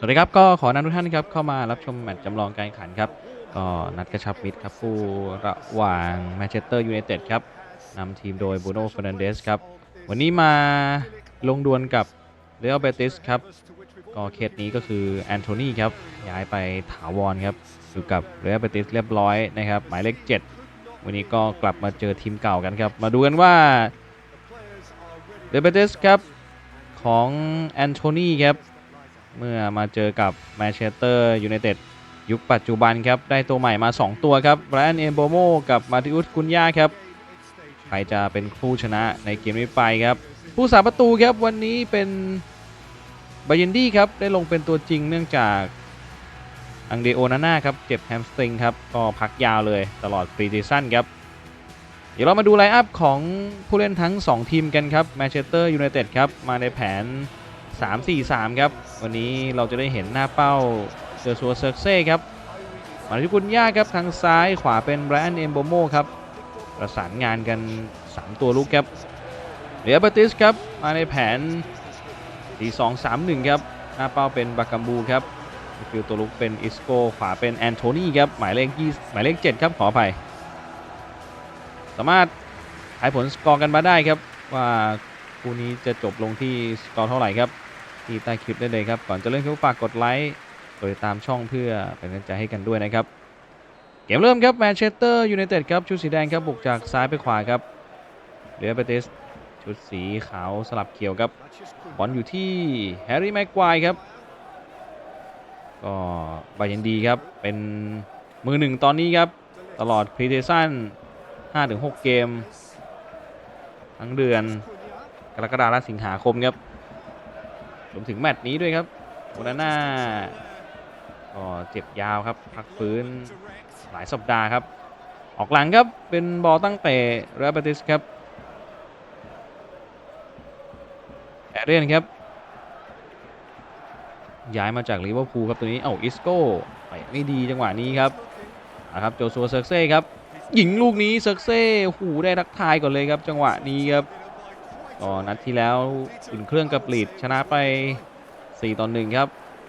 สวัสดีครับก็ขอนำทุกท่านครับเข้ามารับชมแมตช์จำลองการแข่งขันครับก็นัดกระชับมิตรครับคู่ระหว่างแมนเชสเตอร์ยูไนเต็ดครับนำทีมโดยบูโน่เฟ r นันเดสครับวันนี้มาลงดวลกับเรอัลเบติสครับก็เคสนี้ก็คือแอนโทนีครับย้ายไปถาวรครับอยู่กับเรอัลเบติสเรียบร้อยนะครับหมายเลข 7 วันนี้ก็กลับมาเจอทีมเก่ากันครับมาดูกันว่าเรอัลเบติสครับของแอนโทนีครับ เมื่อมาเจอกับแมนเชสเตอร์ยูไนเต็ดยุคปัจจุบันครับ ได้ตัวใหม่มา 2 ตัวครับไบรอันเอมโบโมกับมาติอุสกุนยาครับ ใครจะเป็นผู้ชนะในเกมนี้ไปครับ ผู้สาประตูครับวันนี้เป็นบาเยนดี้ครับ ได้ลงเป็นตัวจริงเนื่องจากอังเดโอนาน่าครับ เจ็บแฮมสตริงครับ ก็พักยาวเลยตลอดปรีซีซั่นครับ เดี๋ยวเรามาดูไลน์อัพของผู้เล่นทั้ง 2 ทีมกันครับแมนเชสเตอร์ยูไนเต็ดครับ มาในแผน 3-4-3 ครับ วันนี้เราจะได้เห็นหน้าเป้าเจอซัวเซิร์เซ่ครับมาที่กุนย่าครับทางซ้ายขวาเป็นไบรอันเอมโบโมครับ ประสานงานกัน 3 ตัวลูกครับเรียบติสครับ มาในแผน4-2-3-1ครับ หน้าเป้าเป็นบากัมบูครับฟิลตัวลุกเป็นอิสโกขวาเป็นแอนโทนีครับ หมายเลข20หมายเลข7ครับ ขออภัย สามารถทายผลสกอร์กันมาได้ครับ ว่าคู่นี้จะจบลงที่สกอร์เท่าไหร่ครับ ที่ใต้คลิปได้เลยครับก่อนจะเล่นก็ฝากกดไลค์กดติดตามช่องเพื่อเป็นกำลังใจให้กันด้วยนะครับเกมเริ่มครับแมนเชสเตอร์ยูไนเต็ดครับชุดสีแดงครับบุกจากซ้ายไปขวาครับเรอัลเบติสชุดสีขาวสลับเขียวครับบอลอยู่ที่แฮร์รี่แม็กควายครับก็บายันดีครับเป็นมือหนึ่งตอนนี้ครับตลอดพรีเซชั่น5-6 เกม ทั้งเดือนกรกฎาคมและสิงหาคมครับ รวมถึงแมตช์นี้ด้วยครับโอนาน่าก็เจ็บยาวครับ พักฟื้นหลายสัปดาห์ครับ ออกหลังครับ เป็นบอลตั้งแต่เรอัลเบติสครับแอเรียนครับ ย้ายมาจากลิเวอร์พูลครับตัวนี้ เอ้าอิสโก้ไปไม่ดีจังหวะนี้ครับนะครับโจซัวเซิร์เซ่ครับ หญิงลูกนี้เซิร์เซ่หูได้ทักทายก่อนเลยครับ จังหวะนี้ครับ ก็นัดที่แล้วอุ่นเครื่องกับลีดชนะไป 4ต่อ1ครับ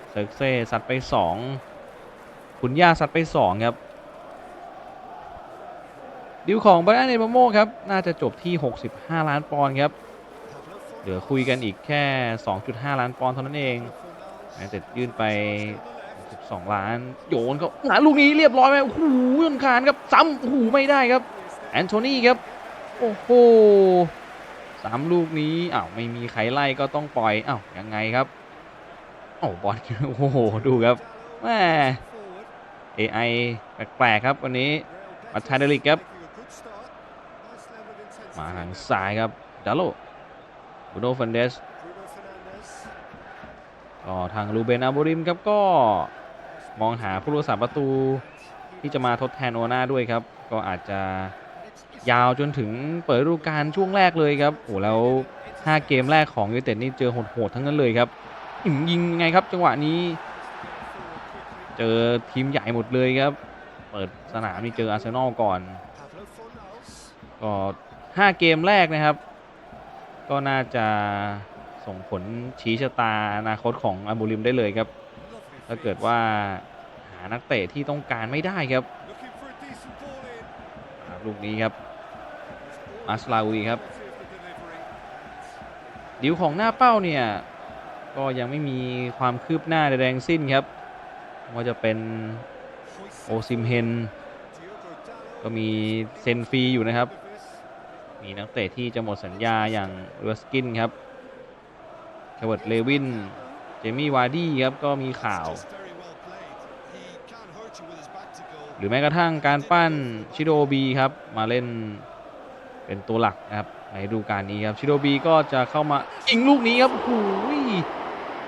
เซิร์กเซ่ซัดไป 2 คุณย่าซัดไป 2 ครับ ดิวของไบรอันเอเบโมครับ น่าจะจบที่ 65 ล้านปอนด์ครับ เหลือคุยกันอีกแค่ 2.5 ล้านปอนด์เท่านั้นเองแต่ยื่นไป 12 ล้าน โยนเขาหาลูกนี้เรียบร้อยไหมโอ้โหยนคานครับ ซ้ำโอ้โหไม่ได้ครับ แอนโทนีครับ โอ้โห สามลูกนี้อ้าวไม่มีใครไล่ก็ต้องปล่อยอ้าวยังไงครับโอ้บอลโอ้โหดูครับแม่ AI แปลกๆครับวันนี้มาทาเดลิกครับ มาทางซ้ายครับดาโลบูโนฟันเดสก็ทางลูเบนอาบูริมครับก็มองหาผู้รักษาประตูที่จะมาทดแทนโอนาด้วยครับ ก็อาจจะ ยาวจนถึงเปิดฤดูกาลช่วงแรกเลยครับโอ้แล้ว 5 เกมแรกของยูเต็ดนี่เจอโหดๆทั้งนั้นเลยครับยิงยิงไงครับจังหวะนี้ เจอทีมใหญ่หมดเลยครับ เปิดสนามนี่เจออาร์เซนอลก่อนก็5เกมแรกนะครับ ก็น่าจะส่งผลชี้ชะตาอนาคตของอาบูริมได้เลยครับ ถ้าเกิดว่าหานักเตะที่ต้องการไม่ได้ครับลูกนี้ครับ มาสลาวีครับดิวของหน้าเป้าเนี่ยก็ยังไม่มีความคืบหน้าใดๆทั้งสิ้นครับว่าจะเป็นโอซิมเฮนก็มีเซนฟรีอยู่นะครับ มีนักเตะที่จะหมดสัญญาอย่างเรสกินครับแคเวิร์ดเลวิน เจมี่วาร์ดี้ครับก็มีข่าว หรือแม้กระทั่งการปั้นชิโดบีครับมาเล่น เป็นตัวหลักนะครับในฤดูกาลนี้ครับชิโดบีก็จะเข้ามายิงลูกนี้ครับโอ้โห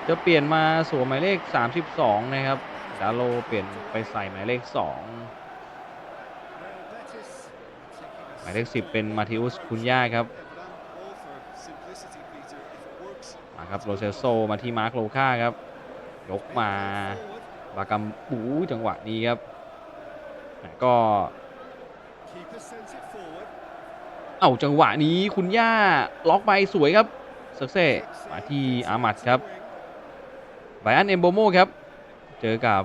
จะเปลี่ยนมาสวมหมายเลข 32 นะครับ ดาโลเปลี่ยนไปใส่หมายเลข 2 หมายเลข 10 เป็นมาทิอุสคุนย่าครับมาครับโรเซโซมาที่มาร์คโลค่าครับ ยกมาบากัมบูจังหวะนี้ครับ ก็ เอ้าจังหวะนี้คุณย่าล็อกไปสวยครับเซกเซ่มาที่อามัดครับไบอันเอมโบโมครับ เจอกับ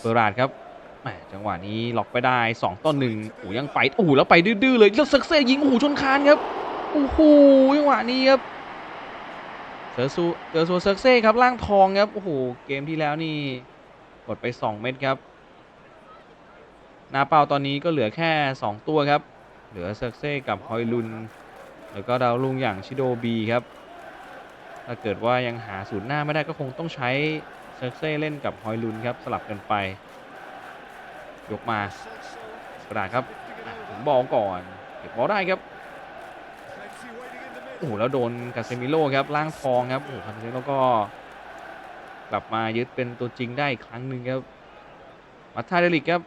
เบอร์ราดครับแหมจังหวะนี้ล็อกไปได้ 2 ต่อหนึ่งโอ้ยังไปโอ้แล้วไปดื้อเลยแล้วเซกเซ่ยิงโอ้โหชนคานครับโอ้โหจังหวะนี้ครับเจอซูเจอซูเซกเซ่ครับล่างทองครับโอ้โหเกมที่แล้วนี่กดไป 2 เม็ดครับหนาเป้าตอนนี้ก็เหลือแค่ 2 ตัวครับ เหลือเซกเซ่กับฮอยลุน แล้วก็ดาวลุงอย่างชิโดบีครับ ถ้าเกิดว่ายังหาศูนย์หน้าไม่ได้ก็คงต้องใช้เซอร์เซ่เล่นกับฮอยลุนครับสลับกันไป ยกมากระดาษครับถึงบอลก่อนเก็บบอลได้ครับโอ้โหแล้วโดนกาเซมิโลครับล่างทองครับโอ้โหคาเซมิโลก็กลับมายึดเป็นตัวจริงได้อีกครั้งหนึ่งครับมาท่าเดลิกครับ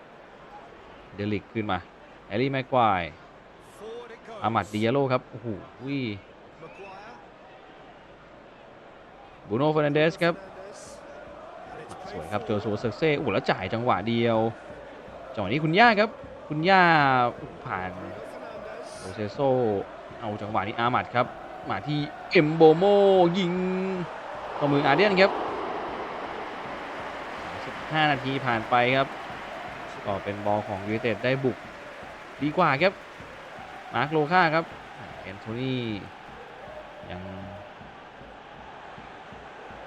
เดลิกขึ้นมาแอลลี่แม็กควาย อามัดดิยาโลครับ โอ้โหวิบูโน่เฟอร์นันเดสครับ สวยครับเจอโซเซเซ่โอ้แล้วจ่ายจังหวะเดียว จังหวะนี้คุณย่าครับ คุณย่าผ่านโอเซโซเอาจังหวะนี้อามัดครับ มาที่เอมโบโมยิงต่อมืออาเดียนครับ 15 นาทีผ่านไปครับ ก็เป็นบอลของยูเต็ดได้บุก ดีกว่าครับ มาร์คโลค่าครับแอนโทนียัง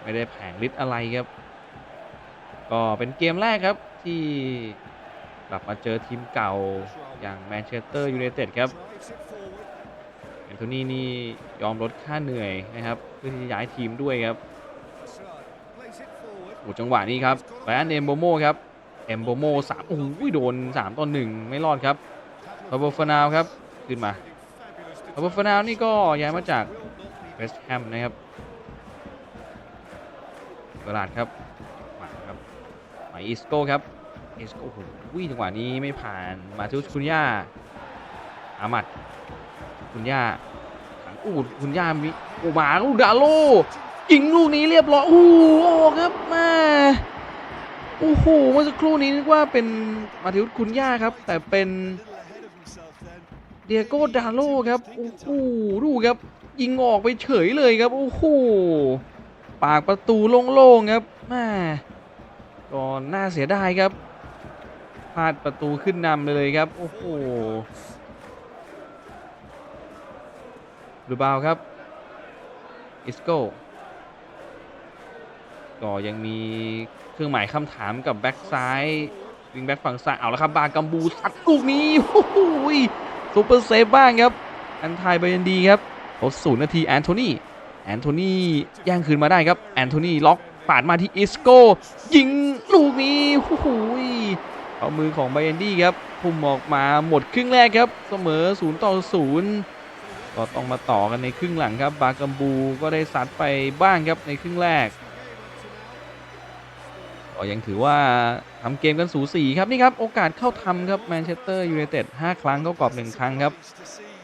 ไม่ได้แผงฤทธิ์อะไรครับ ก็เป็นเกมแรกครับที่กลับมาเจอทีมเก่าอย่างแมนเชสเตอร์ยูไนเต็ดครับแอนโทนีนี่ยอมลดค่าเหนื่อยนะครับ เพื่อที่จะย้ายทีมด้วยครับโอ้จังหวะนี้ครับไบอันเอมโบโมครับเอมโบโมสามโอ้โหโดน3ต่อ1ไม่รอดครับพาโบฟานาวครับ ขึ้นมาพาโบฟานาวนี่ก็ย้ายมาจากเวสต์แฮมนะครับตลาดครับมาครับมาอิสโก้ครับอิสโก้โอ้โหวิ่งจังหวะนี้ไม่ผ่านมาทิวสคุณย่าอามัดคุณย่าขังอู้คุณย่ามีอูมาลูกดาโลยิงลูกนี้เรียบร้อยโอ้โหออกครับแมาโอ้โหเมื่อสักครู่นี้นึกว่าเป็นมาทิวสคุณย่าครับ แต่เป็น เดียโก้ดาโลครับโอ้โหดูครับ ยิงออกไปเฉยเลยครับโอ้โหปากประตูโล่งๆครับแม่ก็น่าเสียดายครับพลาดประตูขึ้นนำเลยครับโอ้โหรูบาวครับอิสโก้ก็ยังมีเครื่องหมายคำถามกับแบ็กซ้าย วิงแบ็กฝั่งซ้ายเอาล้วครับ บากัมบูซัดลูกนี้โอ้โห ซูเปอร์เซฟบ้างครับ อันไทยไปยันดีครับทดศูนย์นาทีแอนโทนีแอนโทนีแย่งคืนมาได้ครับ แอนโทนีล็อกปาดมาที่อิสโก้ ยิงลูกนี้โอ้โหเอามือของไบเอนดี้ครับพุ่มออกมาหมดครึ่งแรกครับ เสมอ 0 ต่อ 0 ก็ต้องมาต่อกันในครึ่งหลังครับ บากัมบูก็ได้ซัดไปบ้างครับในครึ่งแรก ก็ยังถือว่าทำเกมกันสูสีครับนี่ครับโอกาสเข้าทำครับแมนเชสเตอร์ยูไนเต็ด5ครั้งเข้ากรอบ 1 ครั้งครับ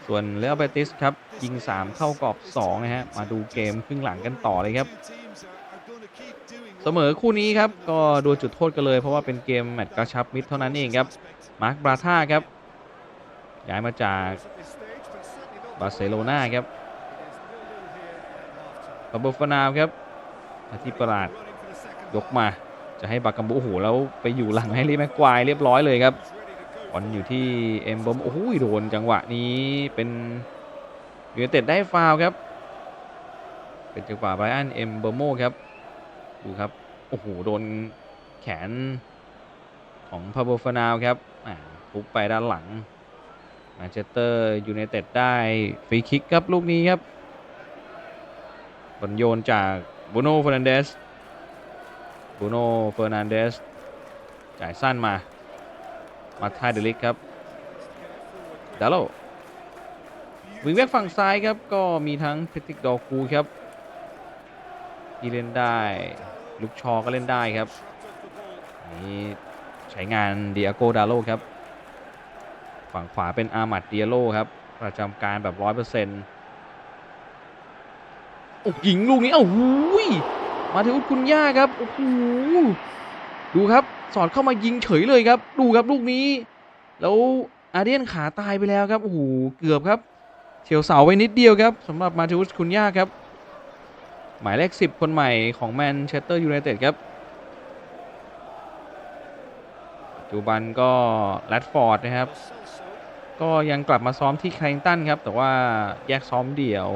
ส่วนเลอเบติสครับยิง 3 เข้ากรอบ 2 นะฮะ มาดูเกมครึ่งหลังกันต่อเลยครับ เสมอคู่นี้ครับ ก็ดูจุดโทษกันเลยเพราะว่าเป็นเกมแมตช์กระชับมิตรเท่านั้นเองครับมาร์คบราธาครับย้ายมาจากบาร์เซโลนาครับปาโบฟานาวครับอาทิตย์ประหลาดยกมา จะให้บากัมบูโอ้โหแล้วไปอยู่หลังให้ลีแม็กควายเรียบร้อยเลยครับบอลอยู่ที่เอ็มบอมโอ้โหโดนจังหวะนี้เป็นยูไนเต็ดได้ฟาวครับ เป็นจังหวะไบรอันเอ็มเบอร์โมครับดูครับโอ้โหโดนแขนของพาโบฟานาวครับทุบไปด้านหลังมนเชสเตอร์ยูไนเต็ดได้ฟรีคิกครับลูกนี้ครับบอลโยนจากบูโน่ฟร์นันเดส บูโน่เฟอร์นันเดส จ่ายสั้นมา มาทายเดลิกครับ ดาโลวิงแบ็กฝั่งซ้ายครับ ก็มีทั้งเพติกดอคูครับ ที่เล่นได้ ลุกชอก็เล่นได้ครับนนี้ใช้งานเดียโกดาโลครับ ฝั่งขวาเป็นอามัดเดียโลครับ ประจำการแบบร้อยเปอร์เซ็นต์โอ้ยิงลูกนี้เอ้าหูย มาถึงคุณย่าครับ โอ้โห ดูครับ สอดเข้ามายิงเฉยเลยครับ ดูครับลูกนี้ แล้วอาเดียนขาตายไปแล้วครับ โอ้โห เกือบครับ เฉียวเสาไปนิดเดียวครับสำหรับมาทิอุสคุนย่าครับ หมายเลข10คนใหม่ของแมนเชสเตอร์ยูไนเต็ดครับปัจจุบันก็แรดฟอร์ดนะครับ ก็ยังกลับมาซ้อมที่แคลงตันครับ แต่ว่าแยกซ้อมเดี่ยว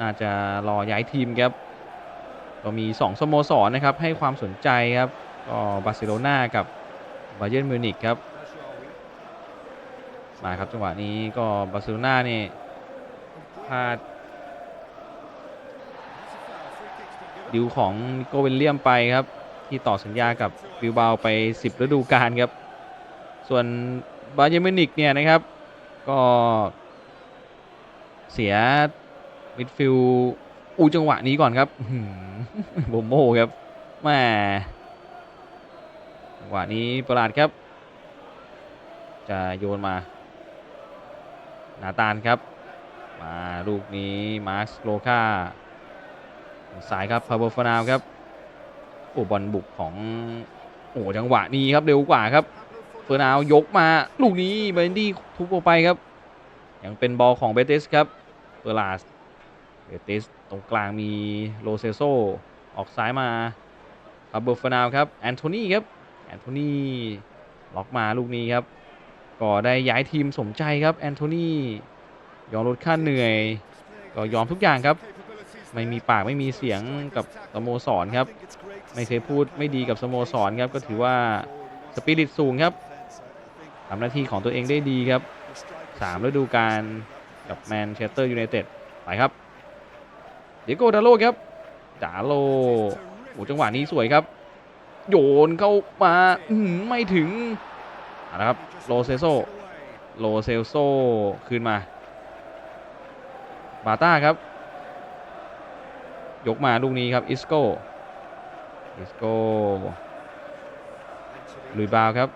น่าจะรอย้ายทีมครับ ก็มี 2 สโมสรนะครับให้ความสนใจครับก็บาร์เซโลนากับบาเยิร์นมิวนิกครับมาครับจังหวะนี้ก็บาร์เซโลนาเนี่ยพลาดดิวของนิโกเวลเลียมไปครับ ที่ต่อสัญญากับบิลบาวไป 10 ฤดูกาลครับ ส่วนบาเยร์นมิวนิกเนี่ยนะครับ ก็เสียมิดฟิลด์ อูจังหวะนี้ก่อนครับโหือโบโมครับแหม่จังหวะนี้ประหลาดครับ จะโยนมานาตานครับ มาลูกนี้มาร์คโลคาสายครับพาโบฟานาวครับโอ้บอลบุกของโอ้จังหวะนี้ครับเร็วกว่าครับเฟอร์นาวยกมาลูกนี้เบนดี้ทุบออกไปครับยังเป็นบอลของเบติสครับเปอร์ลาส เติสตรงกลางมีโลเซโซออกซ้ายมาพาโบอร์ฟานาวครับแอนโทนีครับแอนโทนีล็อกมาลูกนี้ครับ ก็ได้ย้ายทีมสมใจครับแอนโทนียอมลดค่าเหนื่อย ก็ยอมทุกอย่างครับ ไม่มีปากไม่มีเสียงกับสโมสรครับ ไม่เคยพูดไม่ดีกับสโมสรครับ ก็ถือว่าสปิริตสูงครับทำหน้าที่ของตัวเองได้ดีครับสามฤดูกาลกับแมนเชสเตอร์ยูไนเต็ดไปครับ เดโกดาโลครับดาโลโอ้จังหวะนี้สวยครับ โยนเข้ามาไม่ถึงเอาละครับโลเซโซโลเซโซคืนมา บาต้าครับ ยกมาลูกนี้ครับอิสโกอิสโกลุยบาวครับ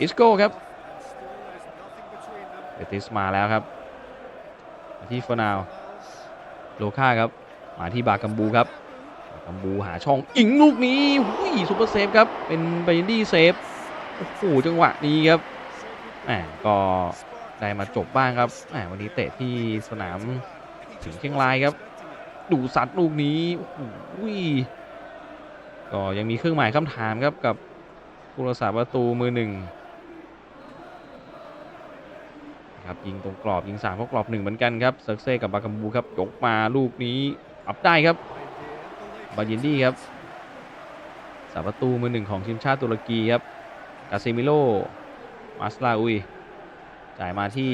อิสโกครับเบติสมาแล้วครับที่ฟอนาว โลค่าครับมาที่บากัมบูครับบากัมบูหาช่องอิงลูกนี้หุยซูเปอร์เซฟครับเป็นไบนดี้เซฟโอ้โหจังหวะนี้ครับแหมก็ได้มาจบบ้างครับแหมวันนี้เตะที่สนามถึงเชียงรายครับ ดูสัตว์ลูกนี้โอ้โหก็ยังมีเครื่องหมายคำถามครับกับผู้รักษาประตูมือหนึ่ง ครับยิงตรงกรอบยิงสามเข้ากรอบหนึ่งเหมือนกันครับเซิร์เซ่กับบากัมบูครับยกมาลูกนี้อับได้ครับบายินดี้ครับสาประตูมือหนึ่งของทีมชาติตุรกีครับกาซิมิโลมาสลาอุยจ่ายมาที่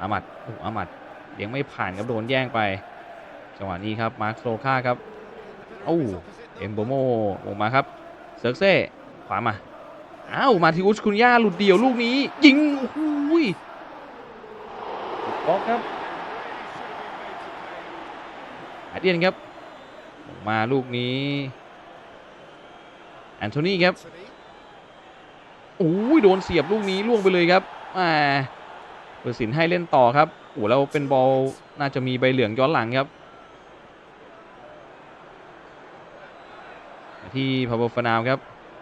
อามัดโอ้อามัดเลี้ยงไม่ผ่านครับโดนแย่งไปจังหวะนี้ครับมาร์คโซค่าครับเอ้เอ็มโบโมลงมาครับเซิร์เซ่ขวามา อ้าวมาทิอุสคุนย่าหลุดเดี่ยวลูกนี้ ยิงโอ้โหยบล็อกครับอาเดียนครับลงมาลูกนี้แอนโทนีครับโอ้ยโดนเสียบลูกนี้ล่วงไปเลยครับอ่าเปิดสินให้เล่นต่อครับโอ้แล้วเป็นบอลน่าจะมีใบเหลืองย้อนหลังครับมาที่พาโบฟานาวครับ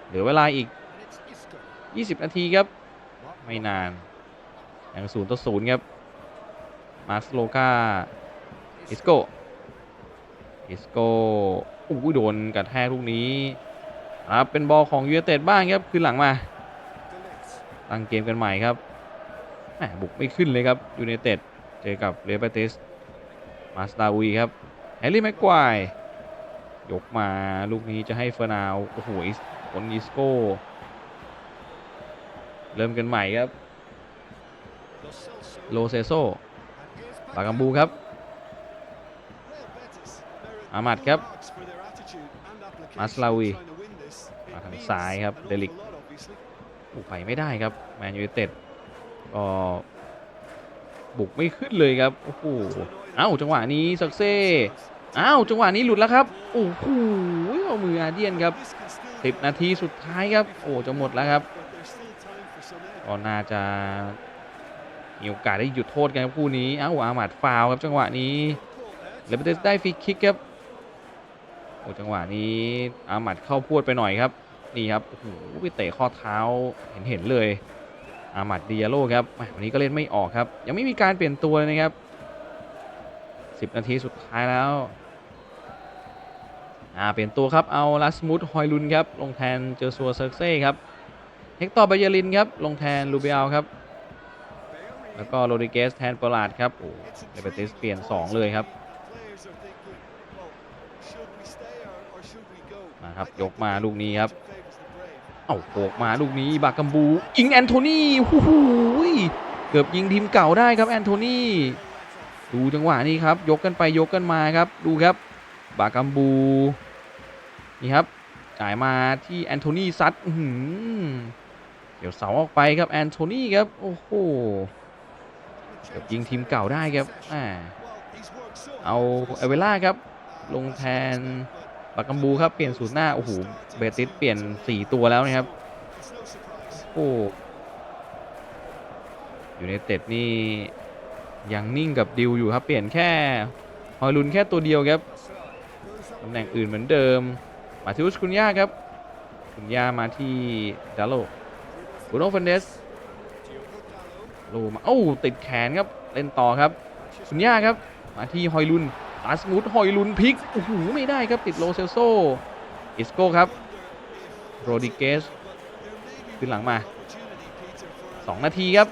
เหลือเวลาอีก 20 นาทีครับ ไม่นานอยังศูนย์ต่อศูนย์ครับ มาสโลกาอิสโกอิสโกอู้โดนกระแทกลูกนี้ครับเป็นบอลของยูเนเต็ดบ้างครับ คืนหลังมา ตั้งเกมกันใหม่ครับแหมบุกไม่ขึ้นเลยครับยูเนเต็ดเจอกับเรเบติสมาสตาวีครับแฮร์รี่แม็กควายยกมาลูกนี้จะให้เฟอร์นาวโอ้โหคนอิสโก เริ่มกันใหม่ครับ โลเซโซปากัมบูครับ อามัดครับ มาสลาวีมาทางซ้ายครับ เดลิกบุกไปไม่ได้ครับ แมนยูเต็ดก็บุกไม่ขึ้นเลยครับ โอ้โหอ้าวจังหวะนี้ซักเซ่อ้าวจังหวะนี้หลุดแล้วครับ โอ้โหเอามืออาเดียนครับ 10 นาทีสุดท้ายครับ โอ้จะหมดแล้วครับ ก็น่าจะมีโอกาสได้หยุดโทษกันครับคู่นี้เอ้าอามัดฟาวครับจังหวะนี้เลเบเตสได้ฟรีคิกครับโอ้จังหวะนี้อามัดเข้าพวดไปหน่อยครับนี่ครับโอ้โหไปเตะข้อเท้าเห็นเห็นเลย อามัดดิยาโลครับวันนี้ก็เล่นไม่ออกครับ ยังไม่มีการเปลี่ยนตัวเลยนะครับ 10 นาทีสุดท้ายแล้วอ่าเปลี่ยนตัวครับเอาลาสมุดฮอยลุนครับลงแทนเจอซัวเซิร์เซ่ครับ เฮกตอร์เบเยลินครับ ลงแทนลูเบลครับ แล้วก็โรดิเกสแทนปลาดครับโอ้เดเบติสเปลี่ยน 2 เลยครับมาครับ ยกมาลูกนี้ครับ เอาโขกมาลูกนี้บากัมบู ยิงแอนโทนีหูหูเกือบยิงทีมเก่าได้ครับแอนโทนีดูจังหวะนี้ครับ ยกกันไปยกกันมาครับ ดูครับ บากัมบู นี่ครับ จ่ายมาที่แอนโทนีซัดอื้อหือ เดี๋ยวเสาออกไปครับแอนโทนีครับ โอ้โหเกือบยิงทีมเก่าได้ครับอ่าเอาเอเวล่าครับ ลงแทนบากกัมบูครับ เปลี่ยนสูตรหน้า โอ้โห เบติสเปลี่ยน 4 ตัวแล้วนะครับ โอ้อยู่ในเต็ดนี่ยังนิ่งกับดิวอยู่ครับ เปลี่ยนแค่ฮอยลุนแค่ตัวเดียวครับ ตำแหน่งอื่นเหมือนเดิม มาทิอุสคุนย่าครับ คุณย่ามาที่ดาโล บูโนฟันเดสโลมาเอ้าติดแขนครับ เล่นต่อครับคุณย่าครับ มาที่ฮอยลุนตาสมูทฮอยลุนพลิก โอ้โห ไม่ได้ครับ ติดโลเซลโซอิสโก้ครับ โรดิเกส ขึ้นหลังมา 2 นาทีครับ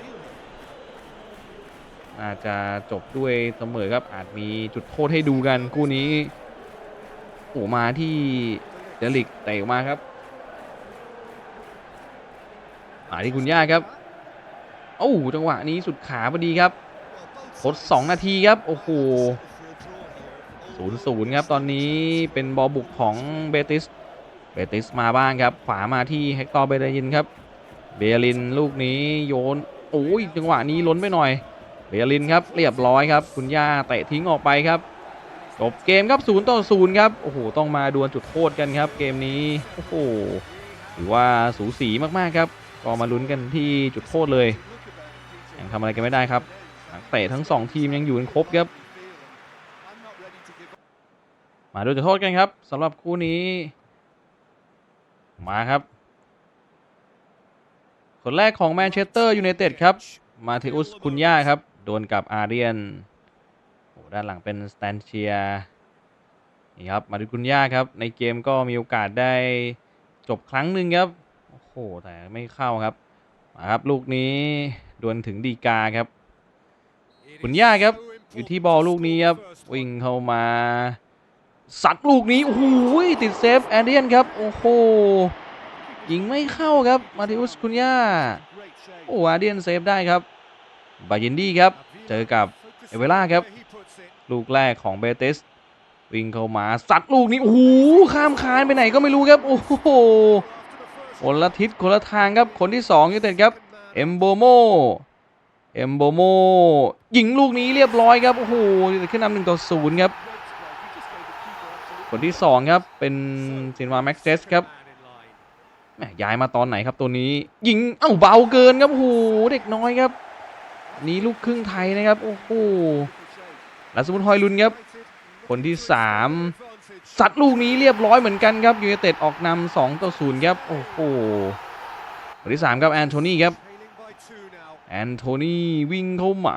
น่าจจะจบด้วยเสมอครับ อาจมีจุดโทษให้ดูกัน คู่นี้โอ้มาที่เดลิกเตะมาครับาที่คุณย่าครับโอ้จังหวะนี้สุดขาพอดีครับทด2นาทีครับ โอ้โหศูนย์ศูนย์ครับ ตอนนี้เป็นบอลบุกของเบติส เบติสมาบ้างครับ ขวามาที่เฮกตอร์เบเดยินครับ เบลินลูกนี้โยน โอ้ยจังหวะนี้ล้นไปหน่อย เบลินครับ เรียบร้อยครับ คุณย่าเตะทิ้งออกไปครับ จบเกมครับศูนย์ต่อศูนย์ครับ โอ้โห ต้องมาดวลจุดโทษกันครับ เกมนี้ โอ้โห ถือว่าสูสีมากๆครับ ก็มาลุ้นกันที่จุดโทษเลยยังทำอะไรกันไม่ได้ครับเตะทั้งสองทีมยังอยู่กันครบครับ มาดูจุดโทษกันครับสำหรับคู่นี้ มาครับ คนแรกของแมนเชสเตอร์ยูไนเต็ดครับ มาเทอุสคุนย่าครับ โดนกับอาเรียนโอ้ด้านหลังเป็นสแตนเชียนี่ครับ มาดูคุนย่าครับ ในเกมก็มีโอกาสได้จบครั้งหนึ่งครับ หแต่ไม่เข้าครับมาครับลูกนี้ดวลถึงดีกาครับคุณย่าครับ อยู่ที่บอลลูกนี้ครับวิ่งเข้ามาสัดลูกนี้โอ้โหติดเซฟแอนเดียนครับโอ้โหยิงไม่เข้าครับมาติอุสคุนย่าโอ้อาเดียนเซฟได้ครับบายินดี้ครับ เจอกับเอเวล่าครับ ลูกแรกของเบติสวิ่งเข้ามาสัดลูกนี้โอ้โหข้ามคานไปไหนก็ไม่รู้ครับโอ้โห คนละทิศคนละทางครับคนที่2ยูเต็ดครับเอมโบโมเอมโบโมยิงลูกนี้เรียบร้อยครับโอ้โหยูเต็ดขึ้นนำหนึ่งต่อศูนย์ครับคนที่2ครับเป็นซินวาแม็กเซสครับแหมย้ายมาตอนไหนครับตัวนี้ ยิงเอ้าเบาเกินครับโอ้โหเด็กน้อยครับ นี่ลูกครึ่งไทยนะครับโอ้โหลาสมุนฮอยลุนครับคนที่3 สัตว์ลูกนี้เรียบร้อยเหมือนกันครับยูไนเต็ดออกนำ2ต่อ0ครับ โอ้โหคนที่3ครับแอนโทนีครับแอนโทนีวิ่งเข้ามา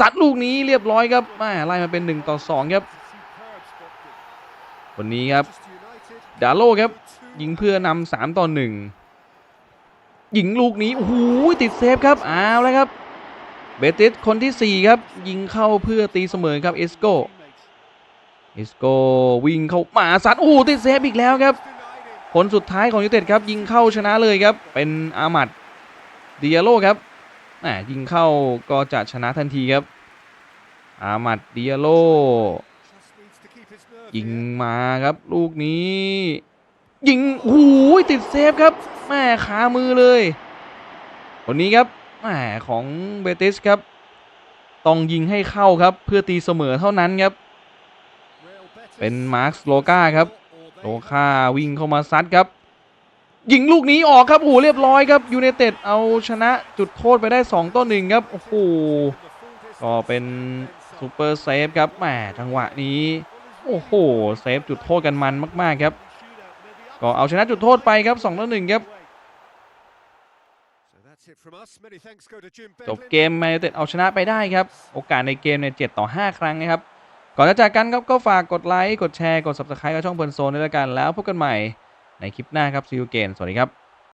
สัดลูกนี้เรียบร้อยครับแม่ไล่มาเป็น1ต่อ2ครับคนนี้ครับดาโลครับยิงเพื่อนำา3ต่อ1ยิงลูกนี้โอ้โหติดเซฟครับเอาแล้วครับเบติสคนที่ 4 ครับ ยิงเข้าเพื่อตีเสมอครับเอสโก อสโกวิ่งเข้ามาสัดโอ้ติดเซฟอีกแล้วครับ ผลสุดท้ายของยูเต็ดครับ ยิงเข้าชนะเลยครับ เป็นอามัดเดียโลครับแหมยิงเข้าก็จะชนะทันทีครับ อามัดเดียโลยิงมาครับลูกนี้ ยิงโอ้โหติดเซฟครับแม่ขามือเลยคนนี้ครับแหมของเบติสครับ ต้องยิงให้เข้าครับเพื่อตีเสมอเท่านั้นครับ เป็นมาร์คโลกาครับโลคาวิ่งเข้ามาซัดครับ ยิงลูกนี้ออกครับโอ้โหเรียบร้อยครับยูไนเต็ดเอาชนะจุดโทษไปได้2ต่อ1ครับโอ้โหก็เป็นซูเปอร์เซฟครับแหมจังหวะนี้ โอ้โหเซฟจุดโทษกันมันมาก ๆครับ ก็เอาชนะจุดโทษไปครับ2ต่อ1ครับจบเกมแมนยูเต็ดเอาชนะไปได้ครับ โอกาสในเกมเนี่ย7ต่อ 5 ครั้งนะครับ ก่อนจะจากกันครับก็ฝากกดไลค์ กดแชร์ กด subscribe กับช่องเพลินโซนด้วยละกัน แล้วพบกันใหม่ในคลิปหน้าครับซีอูเกนสวัสดีครับ